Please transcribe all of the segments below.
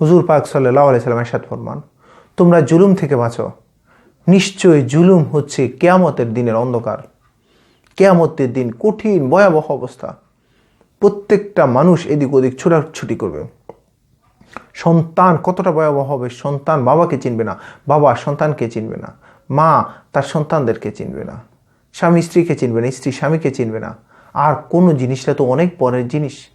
হুজুর পাক সাল্লাহ আলাইসাল্লাম এরশাদ ফরমান, তোমরা জুলুম থেকে বাঁচো। নিশ্চয়ই জুলুম হচ্ছে কেয়ামতের দিনের অন্ধকার। কেয়ামতের দিন কঠিন, ভয়াবহ অবস্থা। প্রত্যেকটা মানুষ এদিক ওদিক ছোটাছুটি করবে। সন্তান কতটা ভয়াবহ হবে, সন্তান বাবাকে চিনবে না। বাবা সন্তানকে চিনবে না। মা তার সন্তানদেরকে চিনবে না। স্বামী স্ত্রীকে চিনবে না, স্ত্রী স্বামীকে চিনবে না। আর কোনো জিনিসটা তো অনেক পরের জিনিস।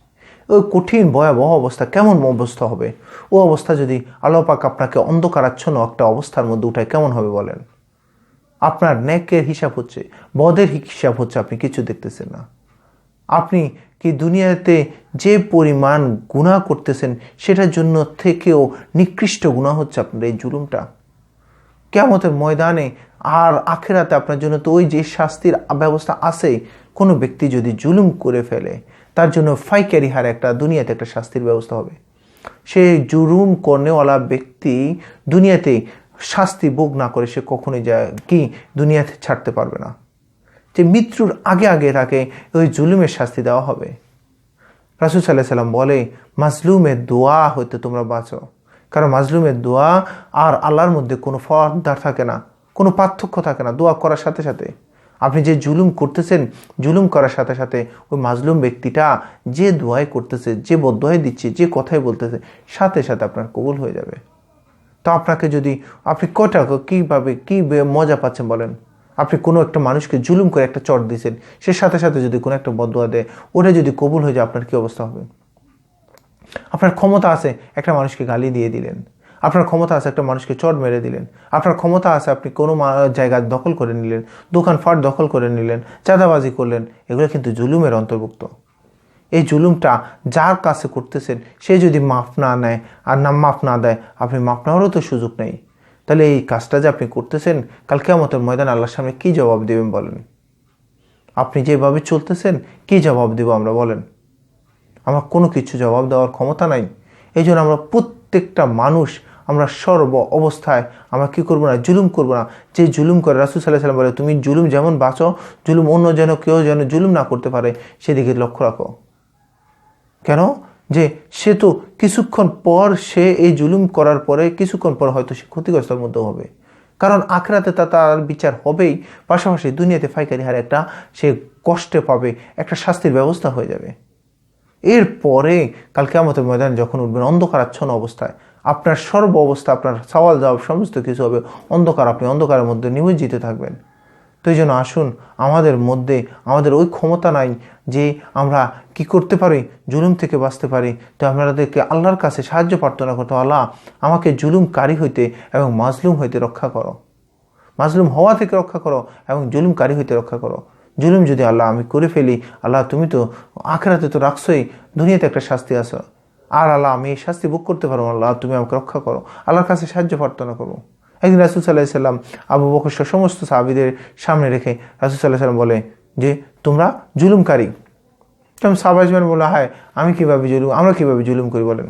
কঠিন, ভয়াবহ অবস্থা কেমন অবস্থা হবে? ও অবস্থা যদি আলোপাক আপনাকে অন্ধকারাচ্ছন্ন একটা অবস্থার মধ্যে উঠায়, কেমন হবে বলেন? আপনার ন্যাকের হিসাব হচ্ছে, বদের হিসাব হচ্ছে, আপনি কিছু দেখতেছেন না। আপনি কি দুনিয়াতে যে পরিমাণ গুণা করতেছেন, সেটার জন্য থেকেও নিকৃষ্ট গুণা হচ্ছে আপনার এই জুলুমটা? কেমতের ময়দানে আর আখেরাতে আপনার জন্য তো ওই যে শাস্তির ব্যবস্থা আছে, কোনো ব্যক্তি যদি জুলুম করে ফেলে তার জন্য ফাইকারি হারে একটা দুনিয়াতে একটা শাস্তির ব্যবস্থা হবে। সে জুলুম কর্নেওয়ালা ব্যক্তি দুনিয়াতে শাস্তি ভোগ না করে সে কখনোই যায় কি দুনিয়াতে ছাড়তে পারবে না। যে মৃত্যুর আগে আগে তাকে ওই জুলুমের শাস্তি দেওয়া হবে। রাসুল সাল্লাহ সাল্লাম বলে মাজলুমের দোয়া হইতে তোমরা বাঁচো। কারণ মাজলুমের দোয়া আর আল্লাহর মধ্যে কোনো ফর্দার থাকে না, কোনো পার্থক্য থাকে না। দোয়া করার সাথে সাথে আপনি যে জুলুম করতেছেন, জুলুম করার সাথে সাথে ওই মাজলুম ব্যক্তিটা যে দোয়াই করতেছে, যে বদোয়াই দিচ্ছে, যে কথাই বলতেছে, সাথে সাথে আপনার কবুল হয়ে যাবে। তো আপনাকে যদি, আপনি কটা কীভাবে, কী মজা পাচ্ছেন বলেন? আপনি কোনো একটা মানুষকে জুলুম করে একটা চট দিয়েছেন সে সাথে সাথে যদি কোনো একটা বদোয়া দেয়, ওটা যদি কবুল হয়ে যায়, আপনার কী অবস্থা হবে? আপনার ক্ষমতা আছে, একটা মানুষকে গালি দিয়ে দিলেন। আপনার ক্ষমতা আছে, একটা মানুষকে চট মেরে দিলেন। আপনার ক্ষমতা আছে, আপনি কোনো জায়গা দখল করে নিলেন দোকান ফাট দখল করে নিলেন, চাঁদাবাজি করলেন, এগুলো কিন্তু জুলুমের অন্তর্ভুক্ত। এই জুলুমটা যার কাছে করতেছেন, সে যদি মাফ না নেয় আর না মাফ না দেয়, আপনি মাফ নেওয়ারও তো সুযোগ নেই। তাহলে এই কাজটা যে আপনি করতেছেন, কাল কেমতের ময়দান আল্লাহর সামনে কী জবাব দেবেন বলেন? আপনি যেভাবে চলতেছেন, কী জবাব দেব আমরা বলেন? আমার কোনো কিছু জবাব দেওয়ার ক্ষমতা নাই। এই জন্য আমরা প্রত্যেকটা মানুষ আমরা সর্ব অবস্থায় আমরা কী করব না? জুলুম করব না। যে জুলুম করে রাসুল সাল্লাহ সাল্লাম বলে, তুমি জুলুম যেমন বাঁচো, জুলুম অন্য যেন কেউ যেন জুলুম না করতে পারে, সেদিকে লক্ষ্য রাখো। কেন? যে সে তো কিছুক্ষণ পর সে এই জুলুম করার পরে কিছুক্ষণ পর হয়তো সে ক্ষতিগ্রস্তের মধ্যে হবে। কারণ আখরাতে তা তার বিচার হবেই, পাশাপাশি দুনিয়াতে ফাইকারি হারে একটা সে কষ্টে পাবে, একটা শাস্তির ব্যবস্থা হয়ে যাবে। এরপরে কালকে আমাদের ময়দান যখন উঠবেন, অন্ধকারাচ্ছন্ন অবস্থায় আপনার সর্ব অবস্থা, আপনার সওয়াল জবাব সমস্ত কিছু হবে। অন্ধকার আপনি অন্ধকারের মধ্যে নিমজ্জিত থাকবেন। তো এই জন্য আসুন, আমাদের মধ্যে, আমাদের ওই ক্ষমতা নাই যে আমরা কি করতে পারি, জুলুম থেকে বাঁচতে পারি। তো আপনাদেরকে আল্লাহর কাছে সাহায্য, প্রার্থনা করতে আল্লাহ, আমাকে জুলুমকারী হইতে এবং মাজলুম হইতে রক্ষা করো। মাজলুম হওয়া থেকে রক্ষা করো এবং জুলুমকারী হইতে রক্ষা করো। জুলুম যদি আল্লাহ আমি করে ফেলি, আল্লাহ তুমি তো আখেরাতে তো রাখছোই, দুনিয়াতে একটা শাস্তি আসো আর আল্লাহ, আমি এই শাস্তি ভোগ করতে পারব আল্লাহ, তুমি আমাকে রক্ষা করো। আল্লাহর কাছে সাহায্য প্রার্থনা করব। একদিন রাসুল সাল্লাহ সাল্লাম আবু বকর সমস্ত সাহাবিদের সামনে রেখে রাসুল সাল্লাহ সাল্লাম বলে, যে, তোমরা জুলুমকারী? তখন সাহবাজমান বলা হয়, আমি কীভাবে জুলুম, আমরা কীভাবে জুলুম করি বলেন?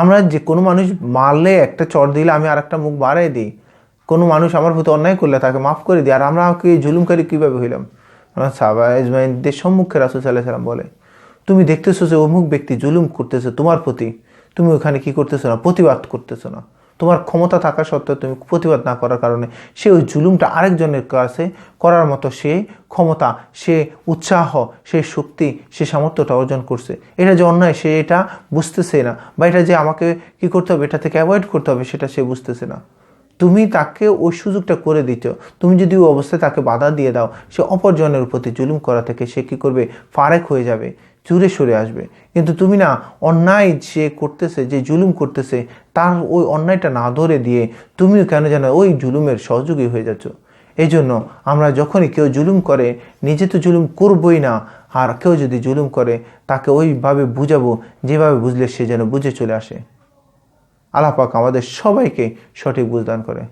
আমরা যে কোনো মানুষ মারলে একটা চর দিলে আমি আর একটা মুখ বাড়াই দিই। কোনো মানুষ আমার প্রতি অন্যায় করলে তাকে মাফ করে দিই, আর আমরা জুলুমকারী কীভাবে হইলাম? সাহবাজমাইনদের সম্মুখে রাসুল সাল্লাহ সাল্লাম বলে তুমি দেখতেছো যে অমুক ব্যক্তি জুলুম করতেছে তোমার প্রতি, তুমি ওখানে কি করতেছো না? প্রতিবাদ করতেছো না। তোমার ক্ষমতা থাকা সত্ত্বেও তুমি প্রতিবাদ না করার কারণে সে ওই জুলুমটা আরেকজনের কাছে করার মতো সে ক্ষমতা, সে উৎসাহ, সে শক্তি, সে সামর্থ্যটা অর্জন করছে। এটা যে অন্যায়, সে এটা বুঝতেছে না বা এটা যে আমাকে কি করতে হবে, এটা থেকে অ্যাভয়েড করতে হবে, সেটা সে বুঝতেছে না। তুমি তাকে ওই সুযোগটা করে দিচ্ছ তুমি যদি ওই অবস্থায় তাকে বাধা দিয়ে দাও, সে অপরজনের প্রতি জুলুম করা থেকে সে কী করবে? ফারেক হয়ে যাবে। চুরে সরে আসবে। কিন্তু তুমি না, অন্যায় যে করতেছে, যে জুলুম করতেছে, তার ওই অন্যায়টা না ধরে দিয়ে তুমিও কেন যেন ওই জুলুমের সহযোগী হয়ে যাচ্ছ? এই জন্য আমরা যখনই কেউ জুলুম করে, নিজে তো জুলুম করবই না, আর কেউ যদি জুলুম করে, তাকে ওইভাবে বুঝাবো, যেভাবে বুঝলে সে যেন বুঝে চলে আসে। আল্লাহ পাক আমাদের সবাইকে সঠিক বুঝদান করে।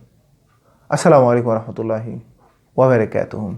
আসসালামু আলাইকুম রহমতুল্লাহি ওয়াবারাকাতুহুম